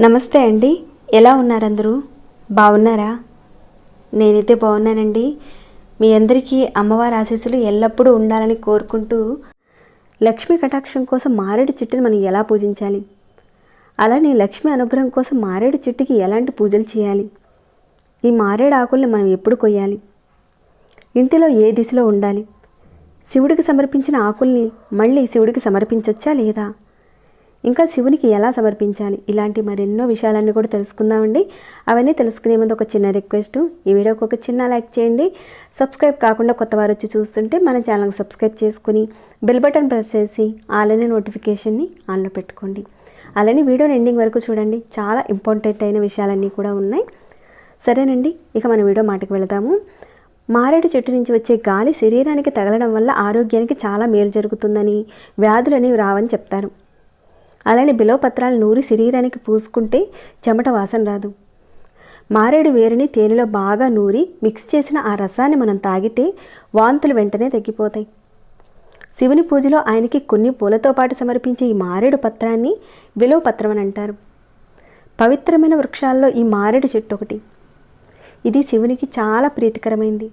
నమస్తే అండి. ఎలా ఉన్నారందరూ? బాగున్నారా? నేనైతే బాగున్నానండి. మీ అందరికీ అమ్మవారి ఆశీస్సులు ఎల్లప్పుడూ ఉండాలని కోరుకుంటూ లక్ష్మీ కటాక్షం కోసం మారేడు చెట్టుని మనం ఎలా పూజించాలి? అలానే లక్ష్మీ అనుగ్రహం కోసం మారేడు చెట్టుకి ఎలాంటి పూజలు చేయాలి? ఈ మారేడు ఆకుల్ని మనం ఎప్పుడు కొయ్యాలి? ఇంటిలో ఏ దిశలో ఉండాలి? శివుడికి సమర్పించిన ఆకుల్ని మళ్ళీ శివుడికి సమర్పించొచ్చా లేదా? ఇంకా శివునికి ఎలా సమర్పించాలి? ఇలాంటి మరెన్నో విషయాలన్నీ కూడా తెలుసుకుందామండి. అవన్నీ తెలుసుకునే ముందు ఒక చిన్న రిక్వెస్ట్. ఈ వీడియోకి ఒక చిన్న లైక్ చేయండి. సబ్స్క్రైబ్ కాకుండా కొత్త వారు వచ్చి చూస్తుంటే మన ఛానల్కి సబ్స్క్రైబ్ చేసుకుని బెల్ బటన్ ప్రెస్ చేసి ఆన్లైన్ నోటిఫికేషన్ని ఆన్లో పెట్టుకోండి. అలానే వీడియోని ఎండింగ్ వరకు చూడండి. చాలా ఇంపార్టెంట్ అయిన విషయాలన్నీ కూడా ఉన్నాయి. సరేనండి. ఇక మన వీడియో మాటకు వెళదాము. మారేడు చెట్టు నుంచి వచ్చే గాలి శరీరానికి తగలడం వల్ల ఆరోగ్యానికి చాలా మేలు జరుగుతుందని వ్యాధులని రావని చెప్తారు. అలానే బిలవపత్రాలు నూరి శరీరానికి పూసుకుంటే చెమట వాసన రాదు. మారేడు వేరుని తేనెలో బాగా నూరి మిక్స్ చేసిన ఆ రసాన్ని మనం తాగితే వాంతులు వెంటనే తగ్గిపోతాయి. శివుని పూజలో ఆయనకి కొన్ని పూలతో పాటు సమర్పించే ఈ మారేడు పత్రాన్ని విలువ పత్రం అని అంటారు. పవిత్రమైన వృక్షాల్లో ఈ మారేడు చెట్టు ఒకటి. ఇది శివునికి చాలా ప్రీతికరమైంది.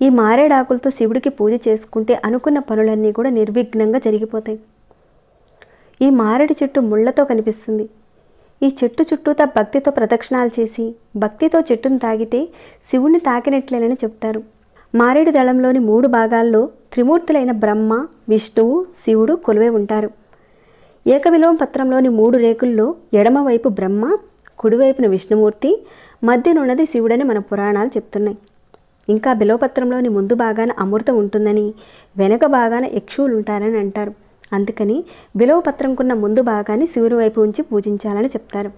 ఈ మారేడాకులతో శివుడికి పూజ చేసుకుంటే అనుకున్న పనులన్నీ కూడా నిర్విఘ్నంగా జరిగిపోతాయి. ఈ మారేడు చెట్టు ముళ్ళతో కనిపిస్తుంది. ఈ చెట్టు చుట్టూతా భక్తితో ప్రదక్షిణాలు చేసి భక్తితో చెట్టును తాగితే శివుణ్ణి తాకినట్లేనని చెప్తారు. మారేడు దళంలోని మూడు భాగాల్లో త్రిమూర్తులైన బ్రహ్మ విష్ణువు శివుడు కొలువై ఉంటారు. ఏకవిలోమ పత్రంలోని మూడు రేకుల్లో ఎడమవైపు బ్రహ్మ కుడివైపున విష్ణుమూర్తి మధ్యనున్నది శివుడని మన పురాణాలు చెప్తున్నాయి. ఇంకా బిలోపత్రంలోని ముందు భాగాన అమృతం ఉంటుందని వెనక భాగాన యక్షువులు ఉంటారని అంటారు. అందుకని బిలోపత్రంకున్న ముందు భాగాన్ని శివుని వైపు ఉంచి పూజించాలని చెప్తారు.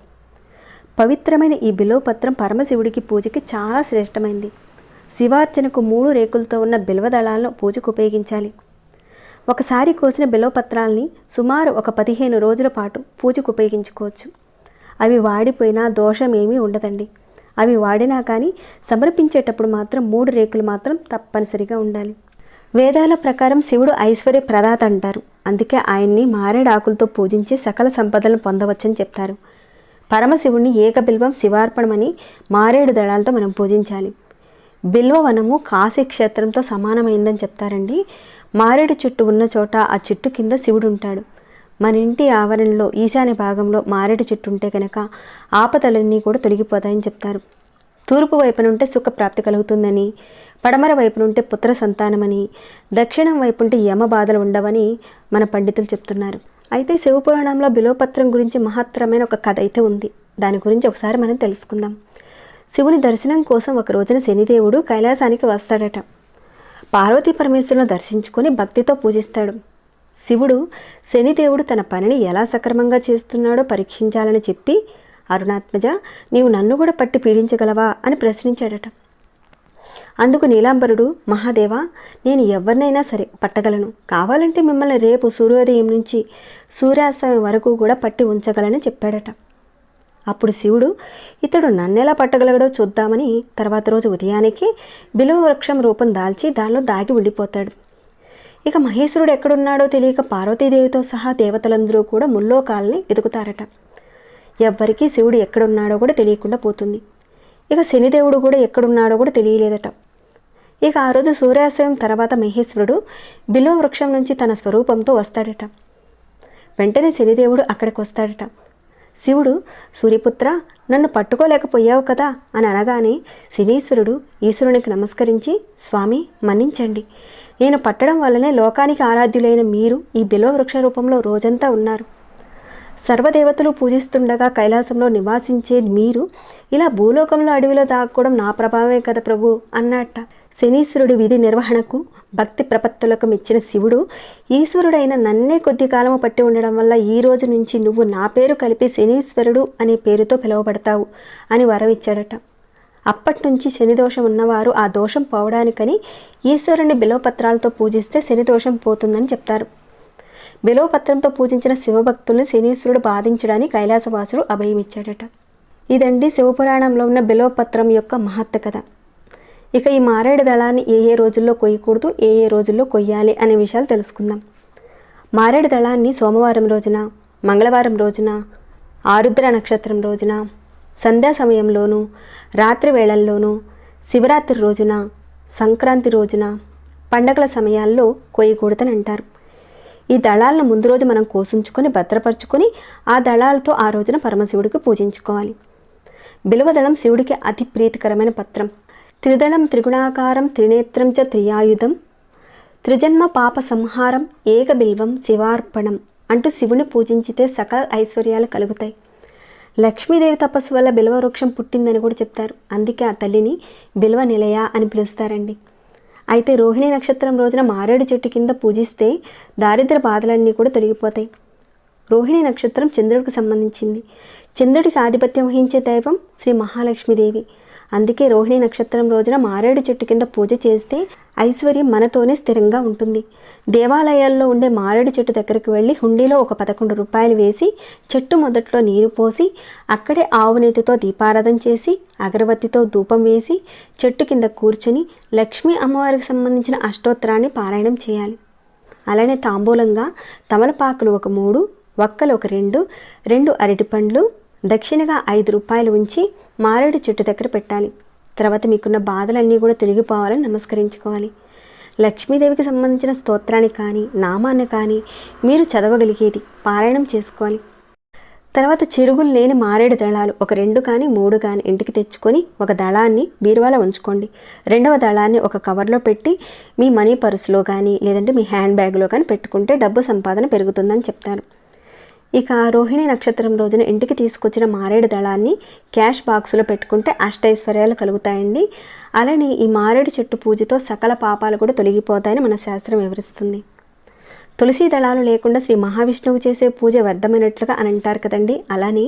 పవిత్రమైన ఈ బిలోపత్రం పరమశివుడికి పూజకి చాలా శ్రేష్టమైంది. శివార్చనకు మూడు రేకులతో ఉన్న బిల్వదళాలను పూజకు ఉపయోగించాలి. ఒకసారి కోసిన బిలోపత్రాల్ని సుమారు ఒక పదిహేను రోజుల పాటు పూజకు ఉపయోగించుకోవచ్చు. అవి వాడిపోయినా దోషం ఏమీ ఉండదండి. అవి వాడినా కానీ సమర్పించేటప్పుడు మాత్రం మూడు రేకులు మాత్రం తప్పనిసరిగా ఉండాలి. వేదాల ప్రకారం శివుడు ఐశ్వర్య ప్రదాత అంటారు. అందుకే ఆయన్ని మారేడు ఆకులతో పూజించి సకల సంపదలను పొందవచ్చని చెప్తారు. పరమశివుణ్ణి ఏకబిల్వం శివార్పణమని మారేడు దళాలతో మనం పూజించాలి. బిల్వవనము కాశీ క్షేత్రంతో సమానమైందని చెప్తారండి. మారేడు చెట్టు ఉన్న చోట ఆ చెట్టు కింద శివుడు ఉంటాడు మన ఇంటి ఆవరణలో ఈశాన్య భాగంలో మారేడు చెట్టు ఉంటే కనుక ఆపదలన్నీ కూడా తొలగిపోతాయని చెప్తారు. తూర్పు వైపునుంటే సుఖ ప్రాప్తి కలుగుతుందని పడమర వైపునుంటే పుత్ర సంతానమని దక్షిణం వైపుంటే యమ బాధలు ఉండవని మన పండితులు చెప్తున్నారు. అయితే శివపురాణంలో బిలోపత్రం గురించి మహత్తరమైన ఒక కథ అయితే ఉంది. దాని గురించి ఒకసారి మనం తెలుసుకుందాం. శివుని దర్శనం కోసం ఒక రోజున శనిదేవుడు కైలాసానికి వస్తాడట. పార్వతీ పరమేశ్వరులను దర్శించుకొని భక్తితో పూజిస్తాడు. శివుడు శనిదేవుడు తన పనిని ఎలా సక్రమంగా చేస్తున్నాడో పరీక్షించాలని చెప్పి అరుణాత్మజ నీవు నన్ను కూడా పట్టి పీడించగలవా? అని ప్రశ్నించాడట. అందుకు నీలాంబరుడు మహాదేవ నేను ఎవరినైనా సరే పట్టగలను. కావాలంటే మిమ్మల్ని రేపు సూర్యోదయం నుంచి సూర్యాస్తమయం వరకు కూడా పట్టి ఉంచగలని చెప్పాడట. అప్పుడు శివుడు ఇతడు నన్నెలా పట్టగలగడో చూద్దామని తర్వాత రోజు ఉదయానికి బిలువ వృక్షం రూపం దాల్చి దానిలో దాగి ఉండిపోతాడు. ఇక మహేశ్వరుడు ఎక్కడున్నాడో తెలియక పార్వతీదేవితో సహా దేవతలందరూ కూడా ముల్లోకాలని వెతుకుతారట. ఎవ్వరికీ శివుడు ఎక్కడున్నాడో కూడా తెలియకుండా పోతుంది. ఇక శనిదేవుడు కూడా ఎక్కడున్నాడో కూడా తెలియలేదట. ఇక ఆ రోజు సూర్యాస్తయం తర్వాత మహేశ్వరుడు బిలో వృక్షం నుంచి తన స్వరూపంతో వస్తాడట. వెంటనే శనిదేవుడు అక్కడికి వస్తాడట. శివుడు సూర్యపుత్ర నన్ను పట్టుకోలేకపోయావు కదా అని అనగానే శనీశ్వరుడు ఈశ్వరునికి నమస్కరించి స్వామి మన్నించండి. నేను పట్టడం వల్లనే లోకానికి ఆరాధ్యులైన మీరు ఈ బిల్వవృక్ష రూపంలో రోజంతా ఉన్నారు. సర్వదేవతలు పూజిస్తుండగా కైలాసంలో నివాసించే మీరు ఇలా భూలోకంలో అడవిలో దాక్కోవడం నా ప్రభావమే కదా ప్రభు అన్నట్ట శనీశ్వరుడి విధి నిర్వహణకు భక్తి ప్రపత్తులకు మెచ్చిన శివుడు ఈశ్వరుడైన నన్నే కొద్ది కాలము పట్టి ఉండడం వల్ల ఈ రోజు నుంచి నువ్వు నా పేరు కలిపి శనీశ్వరుడు అనే పేరుతో పిలువబడతావు అని వరవిచ్చాడట అప్పటి నుంచి శని దోషం ఉన్నవారు ఆ దోషం పోవడానికని ఈశ్వరుని బిలోపత్రాలతో పూజిస్తే శని దోషం పోతుందని చెప్తారు. బిలోపత్రంతో పూజించిన శివభక్తుల్ని శనీశ్వరుడు బాధించడానికి కైలాసవాసుడు అభయమిచ్చాడట. ఇదండి శివపురాణంలో ఉన్న బిలోపత్రం యొక్క మహత్త కథ. ఇక ఈ మారేడు దళాన్ని ఏ ఏ రోజుల్లో కొయ్యకూడదు ఏ ఏ రోజుల్లో కొయ్యాలి అనే విషయాలు తెలుసుకుందాం. మారేడు దళాన్ని సోమవారం రోజున మంగళవారం రోజున ఆరుద్ర నక్షత్రం రోజున సంధ్యా సమయంలోనూ రాత్రి వేళల్లోనూ శివరాత్రి రోజున సంక్రాంతి రోజున పండగల సమయాల్లో కొయ్యకూడదని అంటారు ఈ దళాలను ముందు రోజు మనం కోసుంచుకొని భద్రపరుచుకొని ఆ దళాలతో ఆ రోజున పరమశివుడికి పూజించుకోవాలి. బిలవదళం శివుడికి అతి ప్రీతికరమైన పత్రం. త్రిదళం త్రిగుణాకారం త్రినేత్రం చ త్రియాయుధం. త్రిజన్మ పాప సంహారం ఏక బిల్వం శివార్పణం అంటూ శివుని పూజించితే సకల ఐశ్వర్యాలు కలుగుతాయి. లక్ష్మీదేవి తపస్సు వల్ల బిల్వ వృక్షం పుట్టిందని కూడా చెప్తారు. అందుకే ఆ తల్లిని బిల్వ నిలయ అని పిలుస్తారండి. అయితే రోహిణి నక్షత్రం రోజున మారేడు చెట్టు కింద పూజిస్తే దారిద్ర బాధలన్నీ కూడా తొలగిపోతాయి. రోహిణి నక్షత్రం చంద్రుడికి సంబంధించింది. చంద్రుడికి ఆధిపత్యం వహించే దైవం శ్రీ మహాలక్ష్మీదేవి. అందుకే రోహిణి నక్షత్రం రోజున మారేడు చెట్టు కింద పూజ చేస్తే ఐశ్వర్యం మనతోనే స్థిరంగా ఉంటుంది. దేవాలయాల్లో ఉండే మారేడు చెట్టు దగ్గరికి వెళ్ళి హుండీలో ఒక పదకొండు రూపాయలు వేసి చెట్టు మొదట్లో నీరు పోసి అక్కడే ఆవు నేతితో దీపారాధన చేసి అగరబత్తితో ధూపం వేసి చెట్టు కింద కూర్చుని లక్ష్మీ అమ్మవారికి సంబంధించిన అష్టోత్తరాన్ని పారాయణం చేయాలి. అలానే తాంబూలంగా తమలపాకులు ఒక మూడు వక్కలు ఒక రెండు రెండు అరటిపండ్లు దక్షిణగా ఐదు రూపాయలు ఉంచి మారేడు చెట్టు దగ్గర పెట్టాలి. తర్వాత మీకున్న బాధలన్నీ కూడా తొలగిపోవాలని నమస్కరించుకోవాలి. లక్ష్మీదేవికి సంబంధించిన స్తోత్రాన్ని కానీ నామాన్ని కానీ మీరు చదవగలిగేది పారాయణం చేసుకోవాలి. తర్వాత చిరుగులు లేని మారేడు దళాలు ఒక రెండు కానీ మూడు కానీ ఇంటికి తెచ్చుకొని ఒక దళాన్ని బీరువాలో ఉంచుకోండి. రెండవ దళాన్ని ఒక కవర్లో పెట్టి మీ మనీ పర్సులో కానీ లేదంటే మీ హ్యాండ్ బ్యాగ్లో కానీ పెట్టుకుంటే డబ్బు సంపాదన పెరుగుతుందని చెప్తారు. ఇక రోహిణి నక్షత్రం రోజున ఇంటికి తీసుకొచ్చిన మారేడు దళాన్ని క్యాష్ బాక్సులో పెట్టుకుంటే అష్టైశ్వర్యాలు కలుగుతాయండి. అలానే ఈ మారేడు చెట్టు పూజతో సకల పాపాలు కూడా తొలగిపోతాయని మన శాస్త్రం వివరిస్తుంది. తులసి దళాలు లేకుండా శ్రీ మహావిష్ణువు చేసే పూజ వ్యర్థమైనట్లుగా అని అంటారు కదండి. అలానే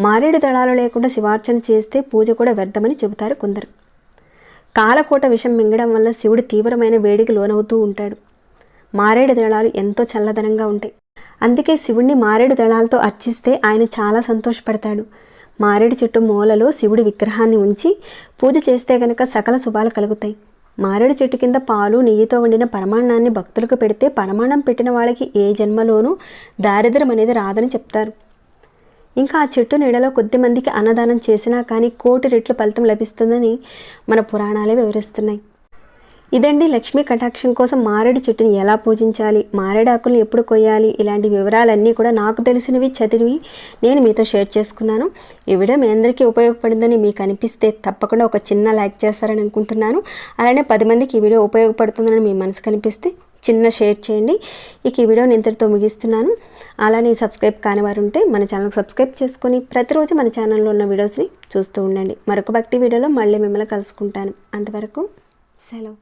మారేడు దళాలు లేకుండా శివార్చన చేస్తే పూజ కూడా వ్యర్థమని చెబుతారు కొందరు. కాలకోట విషం మింగడం వల్ల శివుడు తీవ్రమైన వేడికి లోనవుతూ ఉంటాడు. మారేడు దళాలు ఎంతో చల్లదనంగా ఉంటాయి. అందుకే శివుణ్ణి మారేడు దళాలతో అర్చిస్తే ఆయన చాలా సంతోషపడతాడు. మారేడు చెట్టు మూలలో శివుడి విగ్రహాన్ని ఉంచి పూజ చేస్తే గనక సకల శుభాలు కలుగుతాయి. మారేడు చెట్టు కింద పాలు నెయ్యితో వండిన పరమాణాన్ని భక్తులకు పెడితే పరమాణం పెట్టిన వాళ్ళకి ఏ జన్మలోనూ దారిద్ర్యం అనేది రాదని చెప్తారు. ఇంకా ఆ చెట్టు నీడలో కొద్ది మందికి అన్నదానం చేసినా కానీ కోటి రెట్లు ఫలితం లభిస్తుందని మన పురాణాలే వివరిస్తున్నాయి. ఇదండి లక్ష్మీ కటాక్షం కోసం మారేడు చెట్టుని ఎలా పూజించాలి? మారేడు ఆకులను ఎప్పుడు కొయ్యాలి? ఇలాంటి వివరాలన్నీ కూడా నాకు తెలిసినవి చదివి నేను మీతో షేర్ చేసుకున్నాను. ఈ వీడియో మీ అందరికీ ఉపయోగపడిందని మీకు అనిపిస్తే తప్పకుండా ఒక చిన్న లైక్ చేస్తారని అనుకుంటున్నాను. అలానే పది మందికి ఈ వీడియో ఉపయోగపడుతుందని మీ మనసు కనిపిస్తే చిన్న షేర్ చేయండి. ఇక ఈ వీడియోని ఇంతటితో ముగిస్తున్నాను. అలానే సబ్స్క్రైబ్ కాని వారు ఉంటే మన ఛానల్కి సబ్స్క్రైబ్ చేసుకొని ప్రతిరోజు మన ఛానల్లో ఉన్న వీడియోస్ని చూస్తూ ఉండండి. మరొక భక్తి వీడియోలో మళ్ళీ మిమ్మల్ని కలుసుకుంటాను. అంతవరకు సెలవు.